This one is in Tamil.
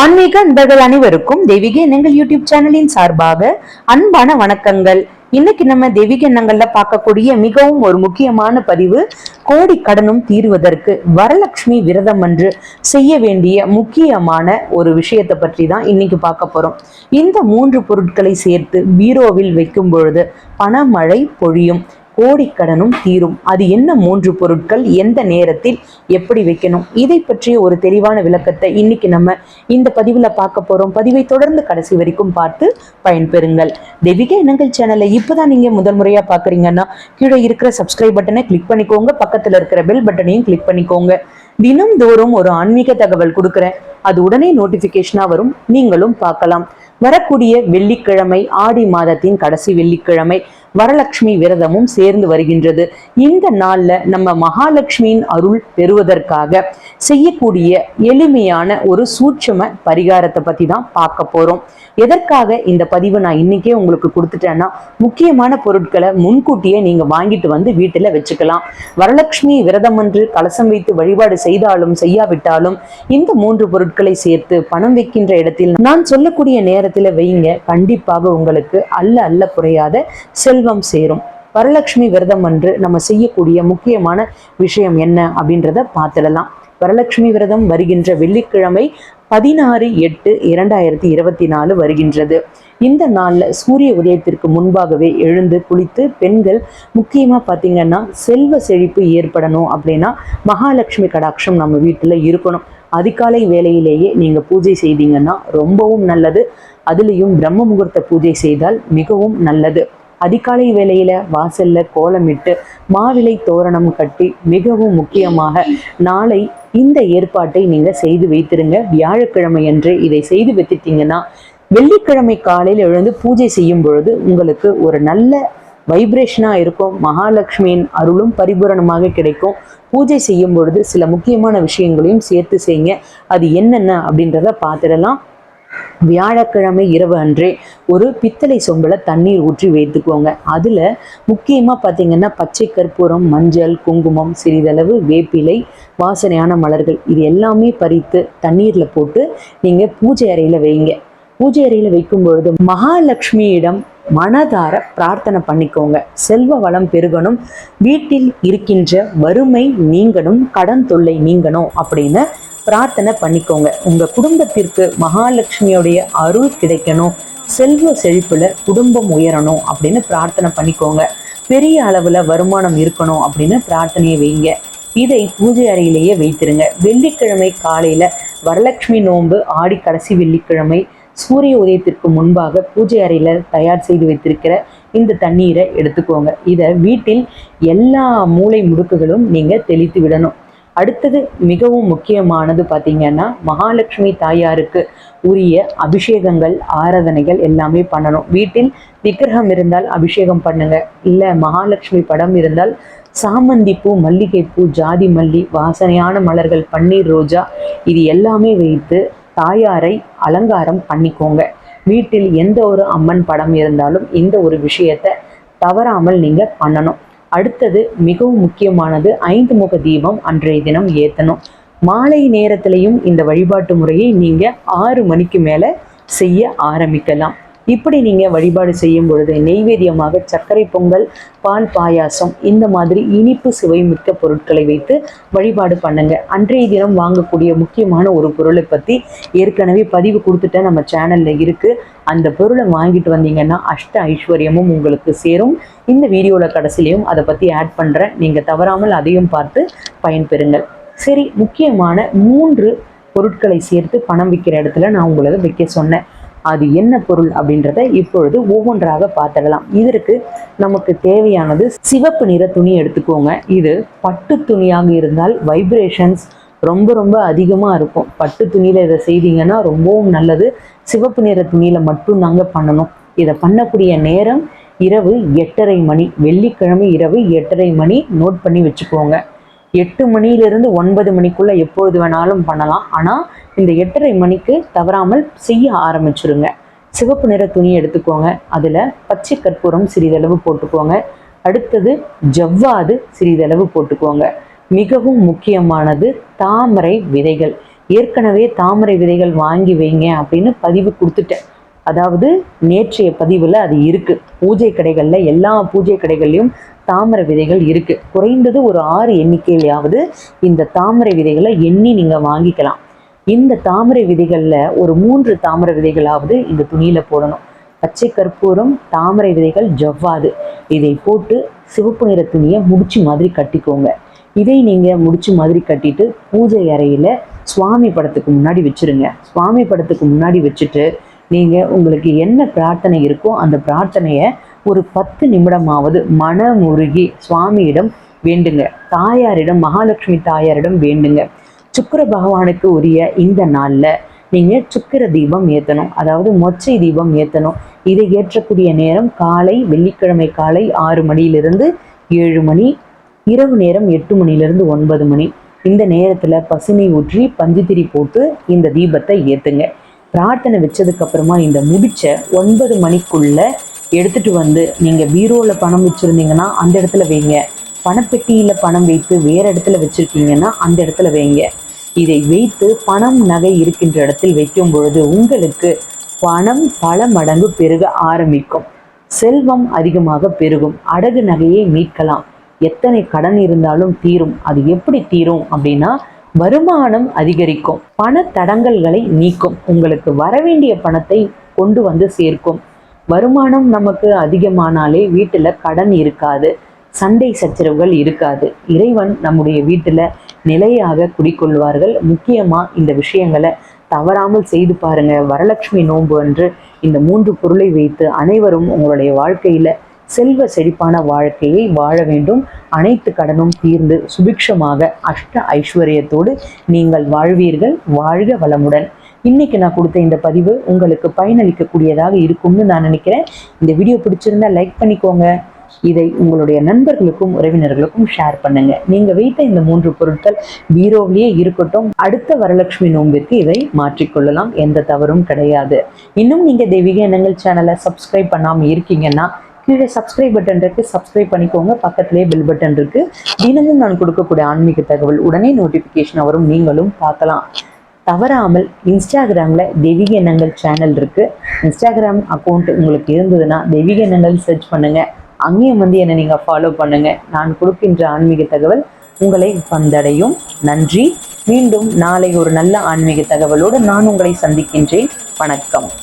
ஆன்மீக அன்பர்கள் அனைவருக்கும் தெய்வீக எண்ணங்கள் யூடியூப் சேனலின் சார்பாக அன்பான வணக்கங்கள். இன்னைக்கு நம்ம தெய்வீக எண்ணங்கள்ல பார்க்கக்கூடிய மிகவும் ஒரு முக்கியமான பதிவு கோடி கடனும் தீர்வதற்கு வரலட்சுமி விரதம் அன்று செய்ய வேண்டிய முக்கியமான ஒரு விஷயத்தை பற்றி தான் இன்னைக்கு பார்க்க போறோம். இந்த மூன்று பொருட்களை சேர்த்து பீரோவில் வைக்கும் பொழுது பணமழை பொழியும். கோடிக்கடனும் தீரும். அது என்ன மூன்று பொருட்கள்? எந்த நேரத்தில்? எப்படி வைக்கணும்? இதை பற்றிய ஒரு தெளிவான விளக்கத்தை இன்னைக்கு நம்ம இந்த பதிவுல பார்க்க போறோம். பதிவை தொடர்ந்து கடைசி வரைக்கும் பார்த்து பயன்பெறுங்கள். தெய்வீக இனங்கள் சேனலை இப்போதான் நீங்க முதல் முறையா பாக்குறீங்கன்னா கீழே இருக்கிற சப்ஸ்கிரைப் பட்டனை கிளிக் பண்ணிக்கோங்க. பக்கத்துல இருக்கிற பெல் பட்டனையும் கிளிக் பண்ணிக்கோங்க. தினம் தோறும் ஒரு ஆன்மீக தகவல் கொடுக்குறேன். அது உடனே நோட்டிபிகேஷனா வரும். நீங்களும் பார்க்கலாம். வரக்கூடிய வெள்ளிக்கிழமை ஆடி மாதத்தின் கடைசி வெள்ளிக்கிழமை. வரலட்சுமி விரதமும் சேர்ந்து வருகின்றது. இந்த நாள்ல நம்ம மகாலட்சுமியின் அருள் பெறுவதற்காக செய்யக்கூடிய எளிமையான ஒரு சூட்சம பரிகாரத்தை பத்தி தான் பார்க்க போறோம். எதற்காக இந்த பதிவை நான் இன்னைக்கே உங்களுக்கு கொடுத்துட்டேன்னா முக்கியமான பொருட்களை முன்கூட்டியே நீங்க வாங்கிட்டு வந்து வீட்டுல வச்சுக்கலாம். வரலட்சுமி விரதம் என்று கலசம் வைத்து வழிபாடு செய்தாலும் செய்யாவிட்டாலும் இந்த மூன்று பொருட்களை சேர்த்து பணம் வைக்கின்ற இடத்தில் நான் சொல்லக்கூடிய நேரத்துல வைங்க. கண்டிப்பாக உங்களுக்கு அல்ல அல்ல குறையாத செல் செல்வம் சேரும். வரலட்சுமி விரதம் அன்று நம்ம செய்யக்கூடிய முக்கியமான விஷயம் என்ன அப்படின்றத பார்த்துடலாம். வரலட்சுமி விரதம் வருகின்ற வெள்ளிக்கிழமை பதினாறு எட்டு இரண்டாயிரத்தி இருபத்தி நாலு வருகின்றது. இந்த நாளில் சூரிய உதயத்திற்கு முன்பாகவே எழுந்து குளித்து பெண்கள் முக்கியமாக பார்த்தீங்கன்னா செல்வ செழிப்பு ஏற்படணும் அப்படின்னா மகாலட்சுமி கடாட்சம் நம்ம வீட்டில் இருக்கணும். அதிகாலை வேலையிலேயே நீங்கள் பூஜை செய்தீங்கன்னா ரொம்பவும் நல்லது. அதுலேயும் பிரம்ம முகூர்த்த பூஜை செய்தால் மிகவும் நல்லது. அதிகாலை வேளையில வாசல்ல கோலமிட்டு மாவிலை தோரணம் கட்டி மிகவும் முக்கியமாக நாளை இந்த ஏற்பாட்டை நீங்க செய்து வைத்திருங்க. வியாழக்கிழமை அன்று இதை செய்து வைத்துட்டீங்கன்னா வெள்ளிக்கிழமை காலையில் எழுந்து பூஜை செய்யும் பொழுது உங்களுக்கு ஒரு நல்ல வைப்ரேஷனாக இருக்கும். மகாலட்சுமியின் அருளும் பரிபூரணமாக கிடைக்கும். பூஜை செய்யும் பொழுது சில முக்கியமான விஷயங்களையும் சேர்த்து செய்யுங்க. அது என்னென்ன அப்படின்றத பார்த்துடலாம். வியாழக்கிழமை இரவு அன்றே ஒரு பித்தளை சொம்பில் தண்ணீர் ஊற்றி வைத்துக்கோங்க. அதில் முக்கியமாக பார்த்தீங்கன்னா பச்சை கற்பூரம் மஞ்சள் குங்குமம் சிறிதளவு வேப்பிலை வாசனையான மலர்கள். இது எல்லாமே பறித்து தண்ணீரில் போட்டு நீங்கள் பூஜை அறையில் வைங்க. பூஜை அறையில் வைக்கும் பொழுது மகாலட்சுமியிடம் மனதார பிரார்த்தனை பண்ணிக்கோங்க. செல்வ வளம் பெருகணும். வீட்டில் இருக்கின்ற வறுமை நீங்கணும் கடன் தொல்லை நீங்கணும் அப்படின்னு பிரார்த்தனை பண்ணிக்கோங்க. உங்க குடும்பத்திற்கு மகாலட்சுமியோடைய அருள் கிடைக்கணும். செல்வ செழிப்புல குடும்பம் உயரணும் அப்படின்னு பிரார்த்தனை பண்ணிக்கோங்க. பெரிய அளவுல வருமானம் இருக்கணும் அப்படின்னு பிரார்த்தனையை வைங்க. இதை பூஜை அறையிலேயே வைத்திருங்க. வெள்ளிக்கிழமை காலையில வரலட்சுமி நோன்பு ஆடி கடைசி வெள்ளிக்கிழமை சூரிய உதயத்திற்கு முன்பாக பூஜை அறையில தயார் செய்து வைத்திருக்கிற இந்த தண்ணீரை எடுத்துக்கோங்க. இதை வீட்டில் எல்லா மூளை முடுக்குகளும் நீங்க தெளித்து விடணும். அடுத்தது மிகவும் முக்கியமானது பார்த்தீங்கன்னா மகாலட்சுமி தாயாருக்கு உரிய அபிஷேகங்கள் ஆராதனைகள் எல்லாமே பண்ணணும். வீட்டில் விக்கிரகம் இருந்தால் அபிஷேகம் பண்ணுங்க. இல்லை மகாலட்சுமி படம் இருந்தால் சாமந்தி பூ மல்லிகைப்பூ ஜாதி மல்லி வாசனையான மலர்கள் பன்னீர் ரோஜா இது எல்லாமே வைத்து தாயாரை அலங்காரம் பண்ணிக்கோங்க. வீட்டில் எந்த ஒரு அம்மன் படம் இருந்தாலும் இந்த ஒரு விஷயத்தை தவறாமல் நீங்கள் பண்ணணும். அடுத்தது மிகவும் முக்கியமானது ஐந்து முக தீபம் அன்றைய தினம் ஏற்றணும் மாலை நேரத்திலையும் இந்த வழிபாட்டு முறையை நீங்கள் ஆறு மணிக்கு மேலே செய்ய ஆரம்பிக்கலாம். இப்படி நீங்கள் வழிபாடு செய்யும் பொழுது நெய்வேதியமாக சர்க்கரை பொங்கல் பால் பாயாசம் இந்த மாதிரி இனிப்பு சுவை மிக்க பொருட்களை வைத்து வழிபாடு பண்ணுங்க. அன்றைய தினம் வாங்கக்கூடிய முக்கியமான ஒரு பொருளை பற்றி ஏற்கனவே பதிவு கொடுத்துட்ட நம்ம சேனலில் இருக்குது அந்த பொருளை வாங்கிட்டு வந்தீங்கன்னா அஷ்ட ஐஸ்வர்யமும் உங்களுக்கு சேரும். இந்த வீடியோவில் கடைசிலையும் அதை பற்றி ஆட் பண்ணுறேன் நீங்கள் தவறாமல் அதையும் பார்த்து பயன்பெறுங்கள். சரி முக்கியமான மூன்று பொருட்களை சேர்த்து பணம் விற்கிற இடத்துல நான் உங்களுக்கு விற்க சொன்னேன். அது என்ன பொருள் அப்படின்றத இப்பொழுது ஒவ்வொன்றாக பார்த்துடலாம். இதற்கு நமக்கு தேவையானது சிவப்பு நிற துணி எடுத்துக்கோங்க. இது பட்டு துணியாக இருந்தால் வைப்ரேஷன்ஸ் ரொம்ப ரொம்ப அதிகமாக இருக்கும். பட்டு துணியில் இதை செய்தீங்கன்னா ரொம்பவும் நல்லது. சிவப்பு நிற துணியில் மட்டும் தாங்க பண்ணணும். இதை பண்ணக்கூடிய நேரம் இரவு எட்டரை மணி. வெள்ளிக்கிழமை இரவு எட்டரை மணி. நோட் பண்ணி வச்சுக்கோங்க. எட்டு மணியிலிருந்து ஒன்பது மணிக்குள்ள எப்பொழுது வேணாலும் பண்ணலாம். ஆனால் இந்த எட்டரை மணிக்கு தவறாமல் செய்ய ஆரம்பிச்சிருங்க. சிவப்பு நிற துணி எடுத்துக்கோங்க. அதில் பச்சை கற்பூரம் சிறிதளவு போட்டுக்கோங்க. அடுத்தது ஜவ்வாது சிறிதளவு போட்டுக்கோங்க. மிகவும் முக்கியமானது தாமரை விதைகள். ஏற்கனவே தாமரை விதைகள் வாங்கி வைங்க அப்படின்னு பதிவு கொடுத்துட்டேன். அதாவது நேற்றைய பதிவில் அது இருக்குது பூஜை கடைகளில் எல்லா பூஜை கடைகள்லையும் தாமரை விதைகள் இருக்குது குறைந்தது ஒரு ஆறு எண்ணிக்கையிலையாவது இந்த தாமரை விதைகளை எண்ணி நீங்கள் வாங்கிக்கலாம். இந்த தாமரை விதைகளில் ஒரு மூன்று தாமரை விதைகளாவது இந்த துணியில் போடணும். பச்சை கற்பூரம் தாமரை விதைகள் ஜவ்வாது. இதை போட்டு சிவப்பு நிற துணியை முடிச்சு மாதிரி கட்டிக்கோங்க. இதை நீங்கள் முடிச்சு மாதிரி கட்டிட்டு பூஜை அறையில் சுவாமி படத்துக்கு முன்னாடி வச்சிருங்க. சுவாமி படத்துக்கு முன்னாடி வச்சுட்டு நீங்கள் உங்களுக்கு என்ன பிரார்த்தனை இருக்கோ அந்த பிரார்த்தனையை ஒரு பத்து நிமிடமாவது மனமுருகி சுவாமியிடம் வேண்டுங்க. தாயாரிடம் மகாலட்சுமி தாயாரிடம் வேண்டுங்க. சுக்கிர பகவானுக்கு உரிய இந்த நாளில் நீங்கள் சுக்கிர தீபம் ஏற்றணும் அதாவது மொச்சை தீபம் ஏற்றணும் இதை ஏற்றக்கூடிய நேரம் காலை வெள்ளிக்கிழமை காலை ஆறு மணியிலிருந்து ஏழு மணி இரவு நேரம் எட்டு மணிலிருந்து ஒன்பது மணி. இந்த நேரத்தில் பசுமை ஊற்றி பஞ்சுத்திரி போட்டு இந்த தீபத்தை ஏற்றுங்க பிரார்த்தனை வச்சதுக்கு அப்புறமா இந்த முடிச்ச ஒன்பது மணிக்குள்ள எடுத்துட்டு வந்து நீங்கள் பீரோவில் பணம் வச்சுருந்தீங்கன்னா அந்த இடத்துல வைங்க. பணப்பெட்டியில் பணம் வைத்து வேறு இடத்துல வச்சுருக்கீங்கன்னா அந்த இடத்துல வைங்க. இதை வைத்து பணம் நகை இருக்கின்ற இடத்தில் வைக்கும் பொழுது உங்களுக்கு பணம் பல மடங்கு பெருக ஆரம்பிக்கும். செல்வம் அதிகமாக பெருகும். அடகு நகையை மீட்கலாம். எத்தனை கடன் இருந்தாலும் தீரும். அது எப்படி தீரும் அப்படின்னா வருமானம் அதிகரிக்கும். பண தடங்கல்களை நீக்கும். உங்களுக்கு வரவேண்டிய பணத்தை கொண்டு வந்து சேர்க்கும். வருமானம் நமக்கு அதிகமானாலே வீட்டில் கடன் இருக்காது. சண்டை சச்சரவுகள் இருக்காது. இறைவன் நம்முடைய வீட்டில் நிலையாக குடிக்கொள்வார்கள். முக்கியமாக இந்த விஷயங்களை தவறாமல் செய்து பாருங்க. வரலட்சுமி நோன்பு அன்று இந்த மூன்று பொருளை வைத்து அனைவரும் உங்களுடைய வாழ்க்கையில் செல்வ செழிப்பான வாழ்க்கையை வாழ வேண்டும். அனைத்து கடனும் தீர்ந்து சுபிக்ஷமாக அஷ்ட ஐஸ்வர்யத்தோடு நீங்கள் வாழ்வீர்கள். வாழ்க வளமுடன். இன்னைக்கு நான் கொடுத்த இந்த பதிவு உங்களுக்கு பயனளிக்கக்கூடியதாக இருக்கும்னு நான் நினைக்கிறேன். இந்த வீடியோ பிடிச்சிருந்தா லைக் பண்ணிக்கோங்க. இதை உங்களுடைய நண்பர்களுக்கும் உறவினர்களுக்கும் ஷேர் பண்ணுங்க. நீங்க வைத்த இந்த மூன்று பொருட்கள் பீரோவிலேயே இருக்கட்டும். அடுத்த வரலட்சுமி நோம்பிற்கு இதை மாற்றிக்கொள்ளலாம். எந்த தவறும் கிடையாது. இன்னும் நீங்க தெய்வீக எண்ணங்கள் சேனலை சப்ஸ்கிரைப் பண்ணாம இருக்கீங்கன்னா கீழே சப்ஸ்கிரைப் பட்டன் இருக்கு. சப்ஸ்கிரைப் பண்ணிக்கோங்க. பக்கத்திலே பெல் பட்டன் இருக்கு. தினமும் நான் கொடுக்கக்கூடிய ஆன்மீக தகவல் உடனே நோட்டிஃபிகேஷன் வரும். நீங்களும் பார்க்கலாம். தவறாமல் இன்ஸ்டாகிராமில் தெய்வீக எண்ணங்கள் சேனல் இருக்குது இன்ஸ்டாகிராம் அக்கௌண்ட் உங்களுக்கு இருந்ததுன்னா தெய்வீக எண்ணங்கள் சர்ச் பண்ணுங்கள் அங்கேயும் வந்து என்னை நீங்கள் ஃபாலோ பண்ணுங்கள் நான் கொடுக்கின்ற ஆன்மீக தகவல் உங்களை வந்தடையும். நன்றி. மீண்டும் நாளை ஒரு நல்ல ஆன்மீக தகவலோடு நான் உங்களை சந்திக்கின்றேன். வணக்கம்.